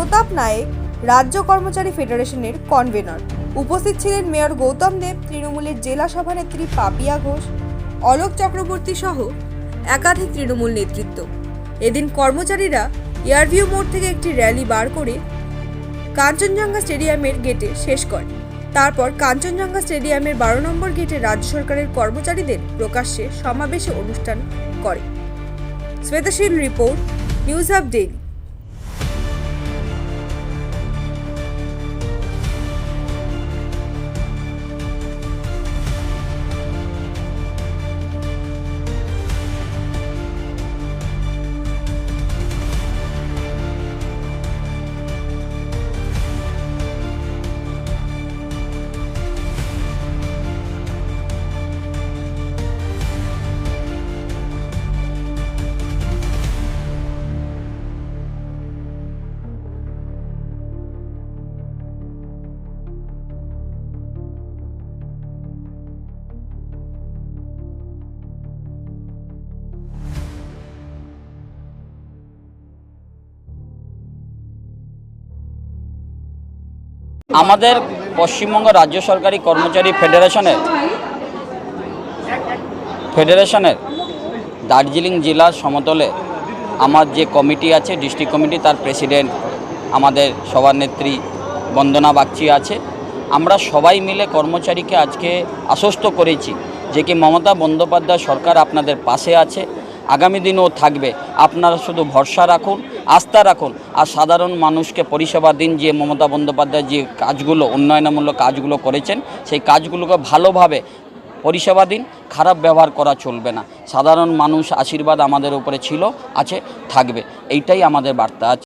প্রতাপ নায়েক রাজ্য কর্মচারী ফেডারেশনের কনভেনর। উপস্থিত ছিলেন মেয়র গৌতম দেব, তৃণমূলের জেলা সভানেত্রী পাপিয়া ঘোষ, অলোক চক্রবর্তী সহ একাধিক তৃণমূল নেতৃত্ব। এদিন কর্মচারীরা এয়ারভিউ মোড় থেকে একটি র্যালি বার করে কাঞ্চনজঙ্ঘা স্টেডিয়ামের গেটে শেষ করে তারপর কাঞ্চনজঙ্ঘা স্টেডিয়ামের বারো নম্বর গেটে রাজ্য সরকারের কর্মচারীদের প্রকাশ্যে সমাবেশে অনুষ্ঠান করে। শ্বেতাশীল রিপোর্ট, নিউজ হাব আমাদের পশ্চিমবঙ্গ রাজ্য সরকারি কর্মচারী ফেডারেশনের ফেডারেশনের দার্জিলিং জেলার সমতলে আমার যে কমিটি আছে, ডিস্ট্রিক্ট কমিটি, তার প্রেসিডেন্ট আমাদের সভানেত্রী বন্দনা বাগচি আছে। আমরা সবাই মিলে কর্মচারীকে আজকে আশ্বস্ত করেছি যে কি মমতা বন্দ্যোপাধ্যায় সরকার আপনাদের পাশে আছে। আগামী দিনও থাকবে। আপনারা শুধু ভরসা রাখুন আস্থা রাখুন। আর সাধারণ মানুষকে পরিষেবা দিন যে মমতা বন্দ্যোপাধ্যায় যে কাজগুলো, উন্নয়নমূলক কাজগুলো করেছেন, সেই কাজগুলোকে ভালোভাবে পরিষেবা দিন, খারাপ ব্যবহার করা চলবে না। সাধারণ মানুষ আশীর্বাদ আমাদের উপরে ছিল, আছে, থাকবে। এইটাই আমাদের বার্তা। আছে